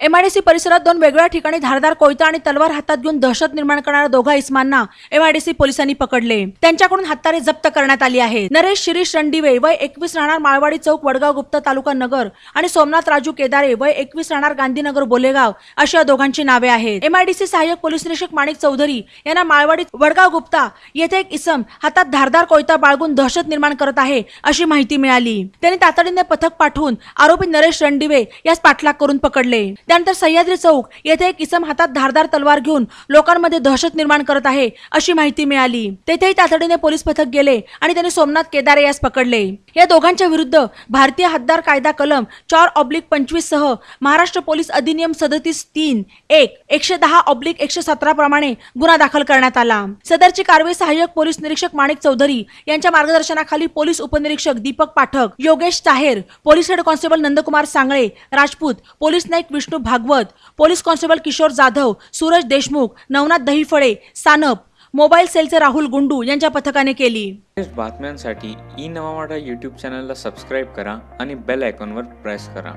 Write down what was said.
MIDC परिसरात दोन वेगवेगळ्या ठिकाणी धारदार कोयता आणि तलवार हातात घेऊन दहशत निर्माण करणाऱ्या दोघा इस्मांना एमआयडीसी पोलिसांनी पकडले. त्यांच्याकडून हत्यारे जप्त करण्यात आली आहे नरेश शिरीष रणदिवे वय एकवीस राहणार माळवाडी चौक वडगाव गुप्त तालुका नगर आणि सोमनाथ राजू केदारे वय एकवीस राहणार गांधीनगर बोलेगाव अशी या दोघांची नावे आहेत. एमआयडीसी सहाय्यक पोलीस निरीक्षक माणिक चौधरी यांना माळवाडी वडगाव गुप्ता येथे एक इसम हातात धारदार कोयता बाळगून दहशत निर्माण करत आहे अशी माहिती मिळाली. त्यांनी तातडीने पथक पाठवून आरोपी नरेश रणदिवे यास पाठलाग करून पकडले. त्यानंतर सह्याद्री चौक येथे एक इसम हातात धारदार तलवार घेऊन लोकांमध्ये दहशत निर्माण करत आहे अशी माहिती मिळाली. तेथेही तातडीने पोलीस पथक गेले आणि त्यांनी सोमनाथ केदारे यास पकडले. या दोघांच्या विरुद्ध भारतीय हद्दार कायदा कलम चार ऑब्लिक पंचवीस सह महाराष्ट्र पोलीस अधिनियम सदतीस तीन एक एकशे दहा ऑब्लिक एकशे सतरा प्रमाणे गुन्हा दाखल करण्यात आला. सदरची कारवाई सहाय्यक पोलीस निरीक्षक माणिक चौधरी यांच्या मार्गदर्शनाखाली पोलीस उपनिरीक्षक Deepak Pathak Yogesh Chaher police head constable Nandkumar Sangle Rajput police Naik Vishnu Bhagwat police constable Kishor Jadhav Suraj Deshmukh Navnath Dahiphale Sanap mobile सेलचे राहुल गुंडू यांच्या पथकाने केली. बातम्यांसाठी ई नवा यूट्यूब चॅनलला सबस्क्राईब करा आणि बेल आयकॉनवर प्रेस करा.